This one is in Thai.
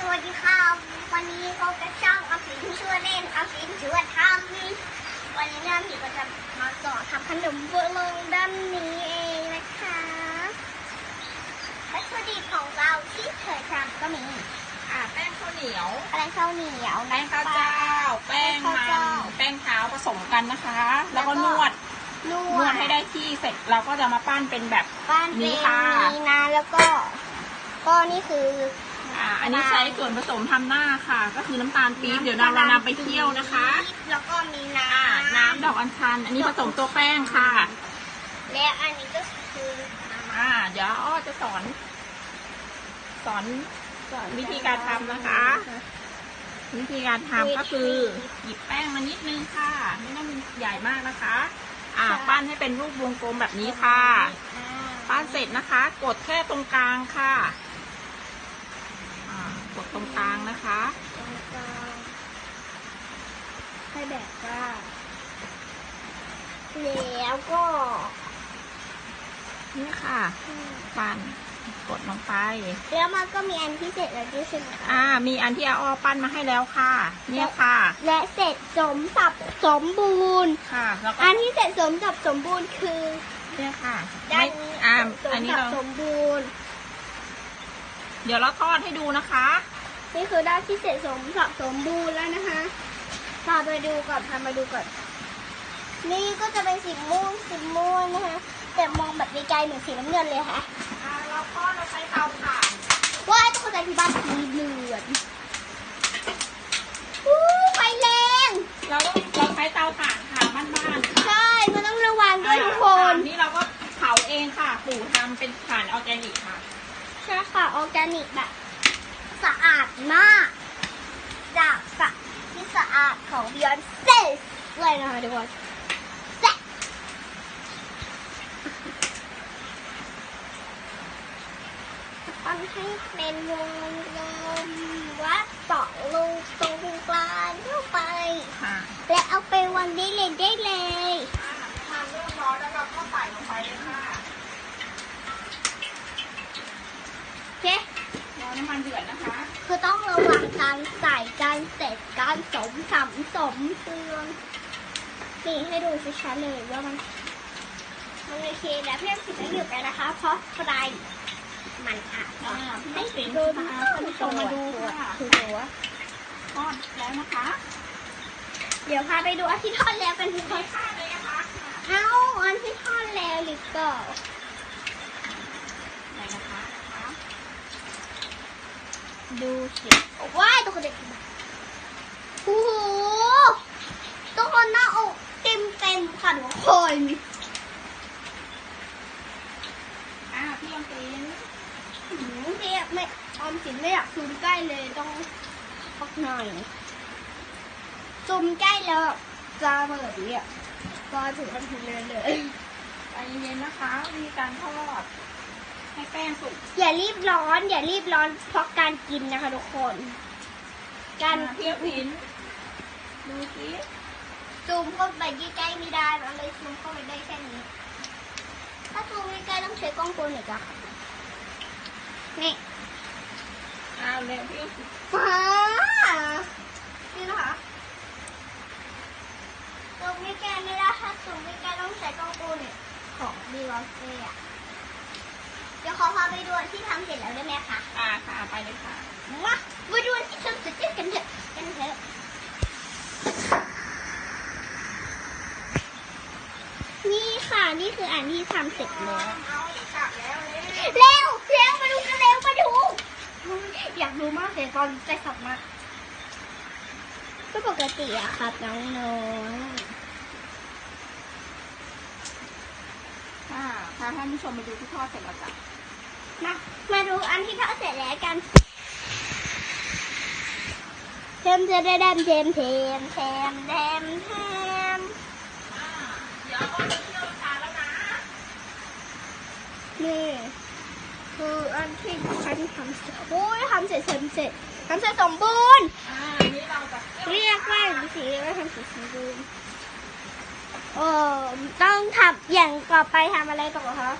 สวัสดีค่ะ วันนี้พบกับช่องอภินช่วยเล่นอภินช่วยทำวันนี้น้ำผีก็จะมาสอนทำขนมบัวลงด้านนี้เองนะคะวัตถุดิบของเราที่เคยทำก็มีอ่าแป้งข้าวเหนียวอะไรข้าวเหนียวแป้งข้าวเจ้า แป้งข้าวมันเจ้าแป้งเท้าผสมกันนะคะ แล้วก็นวดนนววดดให้ได้ที่เสร็จเราก็จะมาปั้นเป็นแบบบ้านเป็นนี่ค่ะนี้นะแล้วก็ก็นี่คือ อ่าอันนี้ใช้ส่วนผสมทำหน้าค่ะ ก็คือน้ำตาลปี๊บเดี๋ยวเราเรานำไปเคี่ยวนะคะ แล้วก็มีน้อ่าำน้ำดอกอัญชัน อันนี้ผสมตัวแป้งค่ะ และอันนี้ก็คืออ่า เดี๋ยวอ้อจะสอน สอนวิธีการทำนะคะ วิธีการทำก็คือหยิบแป้งมานิดนึงค่ะ ไม่ต้องใหญ่มากนะคะ อ่า ปั้นให้เป็นรูปวงกลมแบบนี้ค่ะ อ่า ปั้นเสร็จนะคะ กดแค่ตรงกลางค่ะอ่า กดตรงกลางนะคะแล้วก็ให้แบบว่าแล้วก็นี่ค่ะ ปั้นกดลงไป แล้วมันก็มีอันที่เสร็จแล้วด้วยใช่ไหมคะอ่า มีอันที่อาอ้อปั้นมาให้แล้วค่ะ เนี่ยค่ะ และเสร็จสมสับสมบูรณ์ค่ะแล้วก็อันที่เสร็จสมสับสมบูรณ์คือ เนี่ยค่ะด้านไม่นี้อ่าสมอันนี้สับเราสมบูรณ์ เดี๋ยวเราทอดให้ดูนะคะ นี่คือด้านที่เสร็จสมสับสมบูรณ์แล้วนะคะพาไปดูก่อนพามาดูก่อน นี่ก็จะเป็นสีม่วงสีม่วงนะคะ แต่มองแบบไกลๆเหมือนสีน้ำเงินเลยค่ะอ่าเราทอดเราใช้เตาถ่านว่าต้องเข้าใจที่บ้านสีเหลืองอู้ไฟแรง เราต้องเราใช้เตาถ่านค่ะบ้านๆค่ะใช่ มันต้องระวังด้วยทุกคนถ่านี่เราก็เผาเองค่ะปู่ทำเป็นถ่านออร์แกนิกค่ะ ใช่ค่ะออร์แกนิกแบบสะอาดมาก จากสระที่สะอาดของ Beyonce เลยนะคะทุกคนแซ่บปั้นให้เป็นวงกลมวัดเปาะลงตรงกลางเข้าไปค่ะและเอาไปวางได้เลยได้เลยทานเริ่มร้อนแล้วเราก็ใส่ลงไปเลยค่ะ เครอน้ำมันเดือดนะคะคือต้องระวังการใส่การเสร็จการสมสมสมเตืองนี่ให้ดูชัดๆเลยว่ามันมันโอเคแล้วเพื่อนสิไม่หยุดแล้วนะคะ เพราะไฟมันอาจจะอ่าไม่ไม่โดโดนนท่านผู้ชมมาดูค่ะคือหัวทอดแล้วนะคะ เดี๋ยวพาไปดูอันที่ทอดแล้วกันทุกคนข้าวเลยนะคะเอ้าอันที่ทอดแล้วหรือเปล่า ไหนนะคะนะคะ ดูสิว้ายตัวคนเด็กโอ้โหตัวคนหน้าอกเต็มเต็มๆค่ะทุกคนอ่าพี่ยองตีนหืมเรียกไม่ออมสินไม่อยากซูมใกล้เลยต้องพักหน่อยซูมใกล้แล้วจะเบิดเนี่ยก็ถึงทันทีเลยเลยใจเย็นๆนะคะวิธีการทอด ให้แป้งสุกอย่ารีบร้อน อย่ารีบร้อนเพราะการกินนะคะทุกคน การอ่พี่ยองตีนดูสิซูมเข้าไปใกล้ๆไม่ได้มันเลยซูมเข้าไปได้แค่นี้ ถ้าซูมใกล้ๆต้องใช้กล้องตัวหนึ่งอะค่ะนี่อ้าวเร็วพี่ยองตีนฟ้านี่นะคะซูมไม่แก้ไม่ได้ถ้าซูมไม่แก้ต้องใช้กล้องตัวหนึ่งของดีวอลเซ่อะ เดี๋ยวขอพาไปดูอันที่ทำเสร็จแล้วได้ไหมคะอ่าค่ะไปเลยค่ะ มาไปดูอันที่ทำเสร็จกันเถอะกันเถอะนี่ค่ะนี่คืออันที่ทำเสร็จแล้วเอาอีกกลับแล้วเลยเร็วเร็วมาดูกันเร็วมาดู อยากดูมากเลยตอนใจสับมากก็ปกติอะครับน้องน้องอ่าพาท่านผู้ชมมาดูที่ทอดเสร็จแล้วจ้ะ มามาดูอันที่ทอดเสร็จแล้วกันเทมเทมเทมเทมเทมเทมเทมเทมนี่คืออันที่ฉันทำเสร็จโอ้ยทำเสร็จเสร็จเสร็จทำเสร็จสมบูรณ์เรียกว่าสีว่าทำเสีสมบูรณ์เออต้องทำอย่างต่อไปทำอะไรต่อคะ